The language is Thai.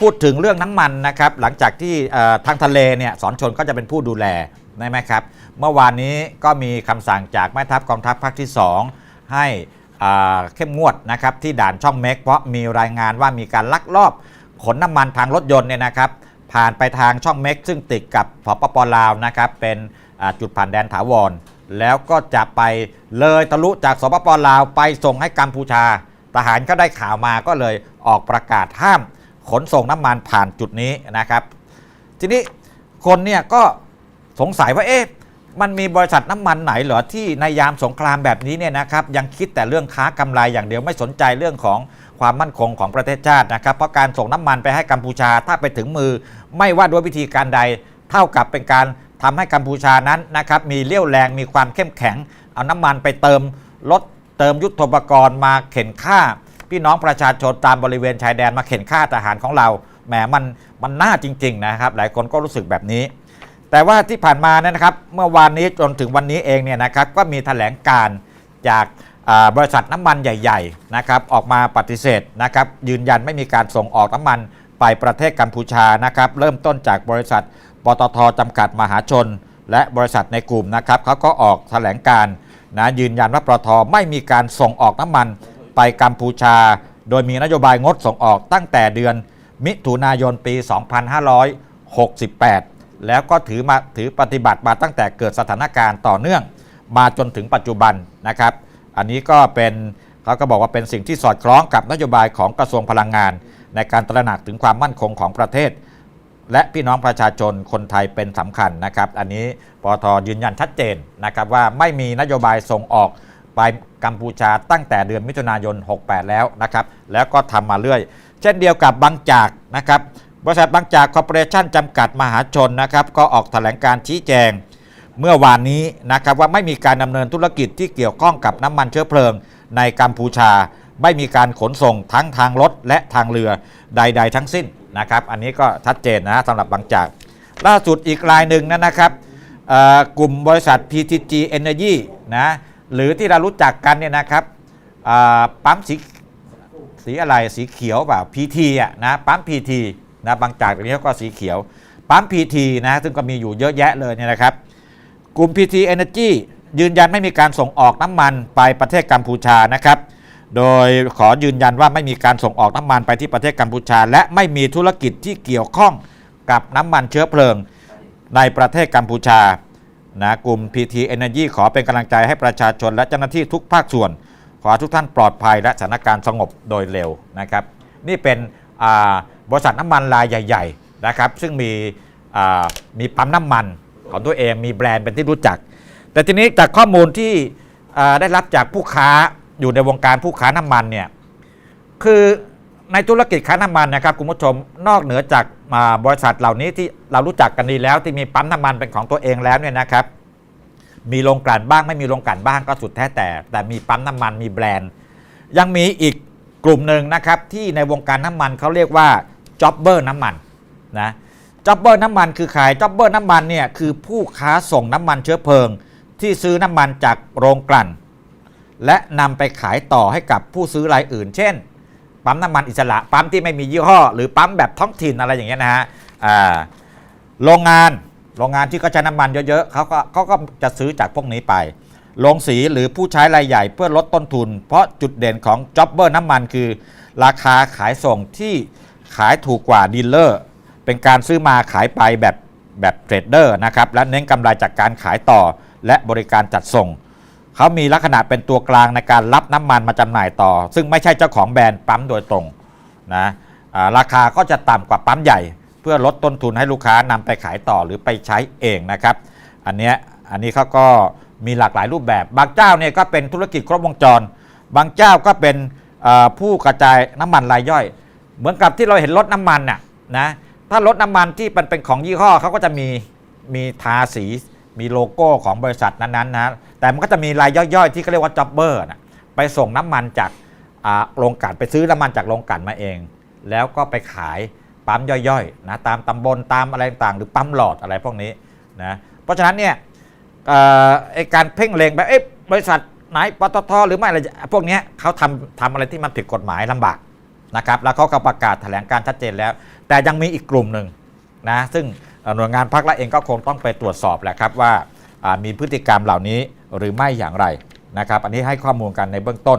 พูดถึงเรื่องน้ำมันนะครับ หลังจากที่ทางทะเลเนี่ยสอนชนก็จะเป็นผู้ดูแลได้ไหมครับ เมื่อวานนี้ก็มีคำสั่งจากแม่ทัพกองทัพภาคที่ 2 ให้เข้มงวดนะครับที่ด่านช่องเม็กเพราะมีรายงานว่ามีการลักลอบขนน้ำมันทางรถยนต์เนี่ยนะครับผ่านไปทางช่องเม็กซึ่งติดกับพปปลาวนะครับเป็นจุดผ่านแดนถาวร แล้วก็จะไปเลยทะลุจากสปปลาวไปส่งให้กัมพูชา ทหารก็ได้ข่าวมาก็เลยออกประกาศห้าม ขนส่งน้ำมันผ่านจุดนี้นะครับ ทีนี้คนเนี่ยก็สงสัยว่าเอ๊ะมันมีบริษัทน้ำมันไหนเหรอที่ในยามสงครามแบบนี้เนี่ยนะครับยังคิดแต่เรื่องค้ากำไรอย่างเดียวไม่สนใจเรื่องของความมั่นคงของประเทศชาตินะครับ เพราะการส่งน้ำมันไปให้กัมพูชาถ้าไปถึงมือ ไม่ว่าด้วยวิธีการใด เท่ากับเป็นการทำให้กัมพูชานั้นนะครับมีเลี้ยวแรงมีความเข้มแข็ง เอาน้ำมันไปเติมรถเติมยุทโธปกรณ์มาเข็นฆ่า พี่น้องประชาชนตามบริเวณชายแดนมาเข็นฆ่าทหารของเราแหมมันมันน่าจริง ๆ นะครับ หลายคนก็รู้สึกแบบนี้ แต่ว่าที่ผ่านมาเนี่ยนะครับ เมื่อวานนี้จนถึงวันนี้เองเนี่ยนะครับก็มีแถลงการจากบริษัทน้ำมันใหญ่ๆนะครับออกมาปฏิเสธนะครับยืนยันไม่มีการส่งออกน้ำมันไปประเทศกัมพูชานะครับเริ่มต้นจากบริษัทปตทจำกัดมหาชน และบริษัทในกลุ่มนะครับเขาก็ออกแถลงการนะยืนยันว่าปตทไม่มีการส่งออกน้ำมัน ไปกัมพูชา โดยมีนโยบายงดส่งออกตั้งแต่เดือนมิถุนายนปี 2568 แล้วก็ถือมาถือปฏิบัติมาตั้งแต่เกิดสถานการณ์ต่อเนื่อง มาจนถึงปัจจุบันนะครับ อันนี้ก็เป็นเขาก็บอกว่าเป็นสิ่งที่สอดคล้องกับนโยบายของกระทรวงพลังงาน ในการตระหนักถึงความมั่นคงของประเทศ และพี่น้องประชาชนคนไทยเป็นสำคัญนะครับ อันนี้ปอทยืนยันชัดเจนนะครับว่าไม่มีนโยบายส่งออก ไปกัมพูชาตั้งแต่เดือนมิถุนายน 68 แล้วนะครับ แล้วก็ทำมาเรื่อย เช่นเดียวกับบางจากนะครับบริษัทบางจากคอร์ปอเรชั่นจำกัดมหาชนนะครับ ก็ออกแถลงการชี้แจง เมื่อวานนี้นะครับว่าไม่มีการดำเนินธุรกิจที่เกี่ยวข้องกับน้ำมันเชื้อเพลิง ในกัมพูชา ไม่มีการขนส่งทั้งทางรถและทางเรือใด ๆ ทั้งสิ้นนะครับ อันนี้ก็ชัดเจนนะสำหรับบางจาก ล่าสุดอีกรายหนึ่งนะครับกลุ่มบริษัท PTG Energy นะ หรือที่เรารู้จักกันเนี่ยนะครับปั๊มสีสีอะไรสีเขียวเปล่า PT อะนะปั๊ม PT นะบางจากตรงนี้ก็สีเขียวปั๊ม PT นะซึ่งก็มีอยู่เยอะแยะเลยเนี่ยนะครับ กลุ่ม PT Energy ยืนยันไม่มีการส่งออกน้ำมันไปประเทศกัมพูชานะครับ โดยขอยืนยันว่าไม่มีการส่งออกน้ำมันไปที่ประเทศกัมพูชา และไม่มีธุรกิจที่เกี่ยวข้องกับน้ำมันเชื้อเพลิงในประเทศกัมพูชา นะกลุ่ม PT Energy ขอเป็นกำลังใจให้ประชาชนและเจ้าหน้าที่ทุกภาคส่วน ขอทุกท่านปลอดภัยและสถานการณ์สงบโดยเร็วนะครับ นี่เป็นบริษัทน้ำมันรายใหญ่ ๆ นะครับ ซึ่งมีมีปั๊มน้ำมันของตัวเองมีแบรนด์เป็นที่รู้จัก แต่ทีนี้จากข้อมูลที่ได้รับจากผู้ค้าอยู่ในวงการผู้ค้าน้ำมันเนี่ยคือในธุรกิจค้าน้ำมันนะครับคุณผู้ชมนอกเหนือจาก บริษัทเหล่านี้ที่เรารู้จักกันดีแล้วที่มีปั๊มน้ำมันเป็นของตัวเองแล้วเนี่ยนะครับ มีโรงกลั่นบ้างไม่มีโรงกลั่นบ้างก็สุดแท้แต่ แต่มีปั๊มน้ำมันมีแบรนด์ ยังมีอีกกลุ่มหนึ่งนะครับที่ในวงการน้ำมันเขาเรียกว่าจ็อบเบอร์น้ำมันนะจ็อบเบอร์น้ำมันคือใครจ็อบเบอร์น้ำมันเนี่ยคือผู้ค้าส่งน้ำมันเชื้อเพลิง ที่ซื้อน้ำมันจากโรงกลั่น และนำไปขายต่อให้กับผู้ซื้อรายอื่น เช่น ปั๊มน้ำมันอิสระปั๊มที่ไม่มียี่ห้อ หรือปั๊มแบบท้องถิ่นอะไรอย่างเงี้ยนะฮะโรงงานโรงงานที่เขาใช้น้ำมันเยอะๆเขาก็เขาก็จะซื้อจากพวกนี้ไปโรงสีหรือผู้ใช้รายใหญ่เพื่อลดต้นทุน เพราะจุดเด่นของจ็อบเบอร์น้ำมันคือ ราคาขายส่งที่ขายถูกกว่าดีลเลอร์ เป็นการซื้อมาขายไปแบบแบบเทรดเดอร์นะครับ และเน้นกำไรจากการขายต่อและบริการจัดส่ง เขามีลักษณะเป็นตัวกลางในการรับน้ำมันมาจำหน่ายต่อ ซึ่งไม่ใช่เจ้าของแบรนด์ปั๊มโดยตรงนะราคาก็จะต่ำกว่าปั๊มใหญ่ เพื่อลดต้นทุนให้ลูกค้านำไปขายต่อหรือไปใช้เองนะครับ อันเนี้ยอันนี้เขาก็มีหลากหลายรูปแบบ บางเจ้าเนี่ยก็เป็นธุรกิจครบวงจร บางเจ้าก็เป็นผู้กระจายน้ำมันรายย่อย เหมือนกับที่เราเห็นรถน้ำมันน่ะนะถ้ารถน้ำมันที่มันเป็นของยี่ห้อเขาก็จะมีมีทาสี มีโลโก้ของบริษัทนั้นๆนะแต่มันก็จะมีรายย่อยๆ ที่เขาเรียกว่าจ็อบเบอร์นะไปส่งน้ำมันจากโรงกลั่นไปซื้อน้ำมันจากโรงกลั่นมาเอง แล้วก็ไปขายปั๊มย่อยๆนะตามตำบลตามอะไรต่างๆหรือปั๊มหลอดอะไรพวกนี้นะเพราะฉะนั้นเนี่ยเอ่อไอการเพ่งเล็งแบบบริษัทไหนปตทหรือไม่อะไรพวกนี้เขาทำทำอะไรที่มันผิดกฎหมายลำบากนะครับแล้วเขาก็ประกาศแถลงการชัดเจนแล้ว แต่ยังมีอีกกลุ่มหนึ่งนะซึ่ง หน่วยงานภาครัฐเองก็คงต้องไปตรวจสอบแหละครับว่าอ่ามีพฤติกรรมเหล่านี้หรือไม่อย่างไรนะครับ อันนี้ให้ข้อมูลกันในเบื้องต้น